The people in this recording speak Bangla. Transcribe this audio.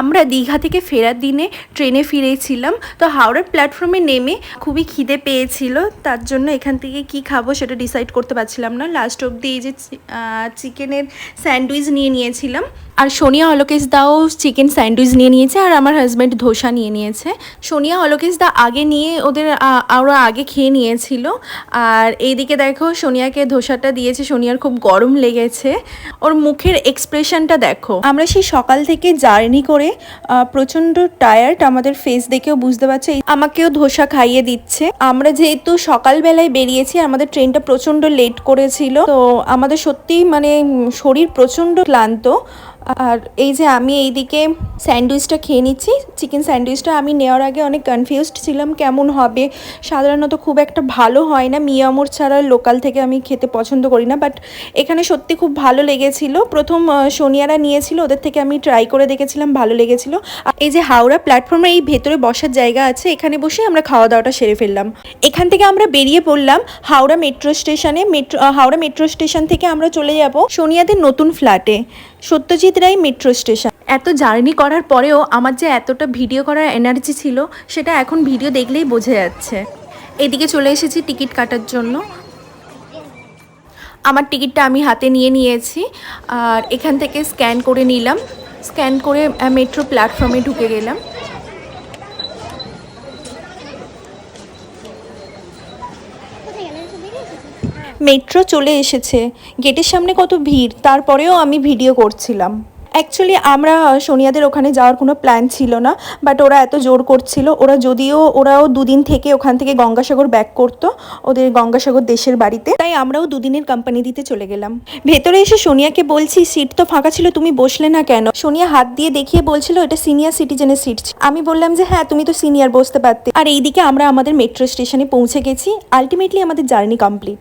আমরা দীঘা থেকে ফেরার দিনে ট্রেনে ফিরেছিলাম। তো হাওড়ার প্ল্যাটফর্মে নেমে খুবই খিদে পেয়েছিল। তার জন্য এখান থেকে কি খাব সেটা ডিসাইড করতে পারছিলাম না। লাস্ট অবধি এই যে চিকেনের স্যান্ডউইচ নিয়ে নিয়েছিলাম। আর সোনিয়া অলোকেশ দাও চিকেন স্যান্ডউইচ নিয়ে নিয়েছে আর আমার হাজব্যান্ড ধোসা নিয়ে নিয়েছে। সোনিয়া অলোকেশ দা আগে নিয়ে ওদের ওরা আগে খেয়ে নিয়েছিল। আর এইদিকে দেখো সোনিয়াকে ধোসাটা দিয়েছে। সোনিয়ার খুব গরম লেগেছে। ওর মুখের এক্সপ্রেশনটা দেখো। আমরা সেই সকাল থেকে জার্নি করে আহ, প্রচণ্ড টায়ার্ড আমাদের ফেস দেখেও বুঝতে পারছে আমাকেও ধোসা খাইয়ে দিচ্ছে। আমরা যেহেতু সকালবেলায় বেরিয়েছি আমাদের ট্রেনটা প্রচণ্ড লেট করেছিল তো আমাদের সত্যি মানে শরীর প্রচণ্ড ক্লান্ত। আর এই যে আমি এইদিকে স্যান্ডউইচটা খেয়ে নিচ্ছি। চিকেন স্যান্ডউইচটা আমি নেওয়ার আগে অনেক কনফিউজড ছিলাম কেমন হবে। সাধারণত খুব একটা ভালো হয় না। মিয়ামোর ছাড়া লোকাল থেকে আমি খেতে পছন্দ করি না। বাট এখানে সত্যি খুব ভালো লেগেছিল। প্রথম সোনিয়ারা নিয়েছিল, ওদের থেকে আমি ট্রাই করে দেখেছিলাম, ভালো লেগেছিল। আর এই যে হাওড়া প্ল্যাটফর্মে এই ভেতরে বসার জায়গা আছে, এখানে বসে আমরা খাওয়া দাওয়াটা সেরে ফেললাম। এখান থেকে আমরা বেরিয়ে পড়লাম হাওড়া মেট্রো স্টেশনে মেট্রো হাওড়া মেট্রো স্টেশন থেকে আমরা চলে যাব সোনিয়াদের নতুন ফ্ল্যাটে সত্যজিৎ রায় মেট্রো স্টেশন এত জার্নি করার পরেও আমার যে এতটা ভিডিও করার এনার্জি ছিল, সেটা এখন ভিডিও দেখলেই বোঝা যাচ্ছে। এদিকে চলে এসেছি টিকিট কাটার জন্য। আমার টিকিটটা আমি হাতে নিয়ে নিয়েছি, আর এখান থেকে স্ক্যান করে নিলাম। স্ক্যান করে মেট্রো প্ল্যাটফর্মে ঢুকে গেলাম। মেট্রো চলে এসেছে। গেটের সামনে কত ভিড়, তারপরেও আমি ভিডিও করছিলাম। অ্যাকচুয়ালি আমরা সোনিয়াদের ওখানে যাওয়ার কোনো প্ল্যান ছিল না বাট ওরা এত জোর করছিল। ওরা যদিও, ওরাও দুদিন থেকে ওখান থেকে গঙ্গাসাগর ব্যাক করতো, ওদের গঙ্গাসাগর দেশের বাড়িতে। তাই আমরাও দুদিনের কোম্পানি দিতে চলে গেলাম। ভেতরে এসে সোনিয়াকে বলছি, সিট তো ফাঁকা ছিল, তুমি বসলে না কেন? সোনিয়া হাত দিয়ে দেখিয়ে বলছিল, এটা সিনিয়র সিটিজেনের সিট আমি বললাম যে হ্যাঁ তুমি তো সিনিয়র বসতে পারতে। আর এইদিকে আমরা আমাদের মেট্রো স্টেশনে পৌঁছে গেছি। আলটিমেটলি আমাদের জার্নি কমপ্লিট